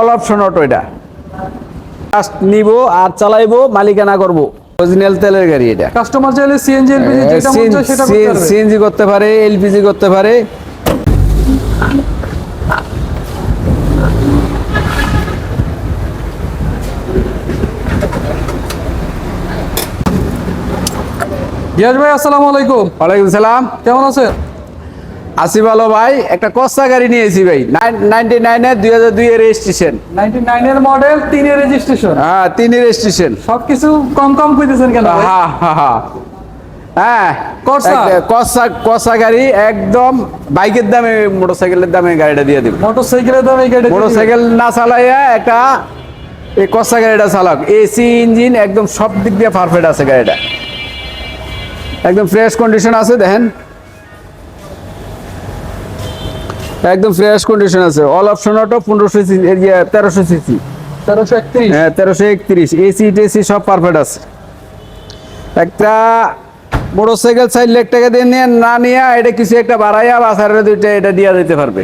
All option auto এটা। Just নিব আর চালাইবো মালিকানা করব। অরিজিনাল তেলের গাড়ি এটা। কাস্টমার চাইলে সিএনজি এলপিজি যেটা মন চায় সেটা করতে পারবে। সিএনজি করতে পারে এলপিজি করতে পারে। ভাই আসসালামু আলাইকুম। ওয়ালাইকুম সালাম। কেমন আছেন? আসি ভালো ভাই একটা কস্তা গাড়ি নিয়েছি ভাই। নাইনটি নাইনের দুই হাজার দুই এর রেজিস্ট্রেশন 99 এর মডেল তিনের রেজিস্ট্রেশন হ্যাঁ তিন রেজিস্ট্রেশন সবকিছু কম কম কইতেছেন কেন? হ্যাঁ হ্যাঁ হ্যাঁ। হ্যাঁ কসা? কসা কসা গাড়ি একদম বাইকের দামে মোটরসাইকেলের দামে গাড়িটা দিয়ে দিব। মোটরসাইকেলের দাম গাড়ি মোটরসাইকেল না চালাইয়া একটা এই কসা গাড়িটা চালাক। এসি ইঞ্জিন একদম সব দিক দিয়ে পারফেক্ট আছে গাড়িটা। একদম ফ্রেশ কন্ডিশন আছে দেখেন। একদম ফ্রেশ কন্ডিশন আছে। অল অপশন অটো পনেরোশো সিসি তেরোশো সিসি তেরোশো একত্রিশ? হ্যাঁ তেরোশো একত্রিশ। এসি টেসি সব পারফেক্ট আছে। একটা মোটরসাইকেল চার লাখ টাকা দিয়ে নিয়ে না নিয়ে এটা কিছু একটা বাড়াইয়া বাসারে দুইটা এটা দিয়া দিতে পারবে।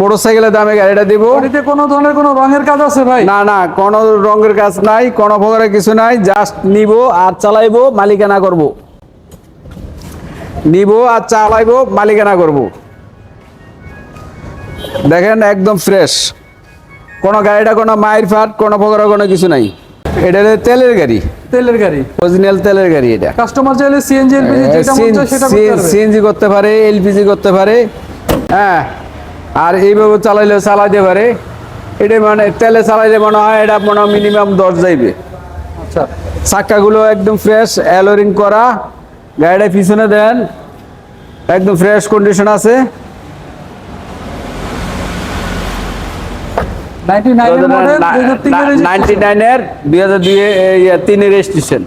মোটরসাইকেলের দামে গাড়িটা দিব। গাড়িতে কোনো ধরনের কোনো রঙের কাজ আছে ভাই? না না কোনো রঙের কাজ নাই কোনো প্রকারের কিছু নাই। জাস্ট নিব আর চালাইবো মালিকানা করব। নিব আর চালাইবো মালিকানা করব। দেখেন একদম ফ্রেশ কোনো গাড়িটা কোনো মায়ের ফাট কোনো প্রকারের কোনো কিছু নাই। এটা তেলের গাড়ি। তেলের গাড়ি। অরিজিনাল তেলের গাড়ি এটা। কাস্টমার চাইলে সিএনজি এলপিজি যেটা মন সেটা সিএনজি করতে পারে এলপিজি করতে পারে হ্যাঁ। আর এইভাবে চালাইলেও চালাইতে পারে। এটা মানে তেলে চালাইলে মনে হয় এটা মনে হয় মিনিমাম দশ যাইবে। আচ্ছা। চাক্কাগুলো একদম ফ্রেশ অ্যালোরিং করা। গাড়িটা পিছনে দেন। একদম ফ্রেশ কন্ডিশন আছে। 99 এর মডেল 2003 এর নাইনটি নাইনের দুই হাজার দুই তিনের রেজিস্ট্রেশন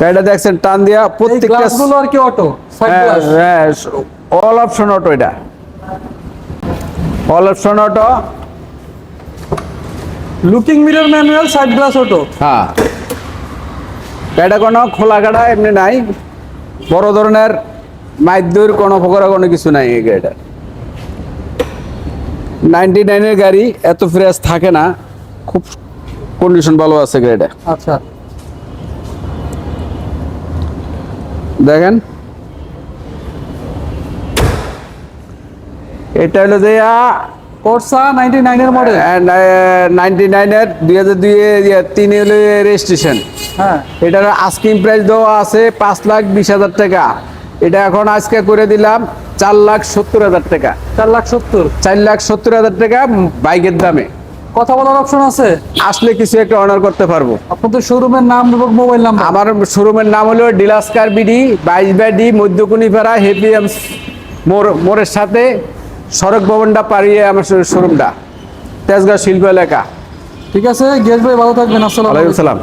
গাড়িটা দেখছেন টান দিয়া এই প্রত্যেকটা গ্লাসগুলো আর কি অটো সাইড গ্লাস হ্যাঁ অল অপশন অটো এটা। All option auto looking mirror manual side glass auto হ্যাঁ। এটা কোনো খোলা গাড়া এমনি নাই। বড় ধরনের মাইদুর কোনো প্রকার কোনো কিছু নাই এই গাড়িটা নাইনটি নাইনের গাড়ি এত ফ্রেশ থাকে না। খুব কন্ডিশন ভালো আছে গাড়িটা। আচ্ছা। দেখেন। এটা হলো যে কোর্সা 99 এর মডেল নাইনটি নাইনের দুই হাজার দুই তিন হলো রেজিস্ট্রেশন হ্যাঁ। এটার আস্কিং প্রাইস দেওয়া আছে পাঁচ লাখ বিশ হাজার টাকা। এটা এখন আজকে করে দিলাম চার লাখ সত্তর হাজার টাকা। 4 লাখ 70 চার লাখ সত্তর হাজার টাকা বাইকের দামে। কথা বলার অপশন আছে? আসলে কিছু একটা অনার করতে পারব। আপনাদের শোরুমের নাম এবং মোবাইল নাম্বার আমার শোরুমের নাম হলো ডিলাসকার বিডি বাইশ বাই ডি মধ্যকুনিপাড়া হেপিএম মোর মোড়ের সাথে সড়ক ভবনটা পাড়িয়ে আমার শোরুমটা। তেজগাঁও শিল্প এলাকা। ঠিক আছে গেস ভাই ভালো থাকবেন আসসালাম আলাইকুম। সালাম।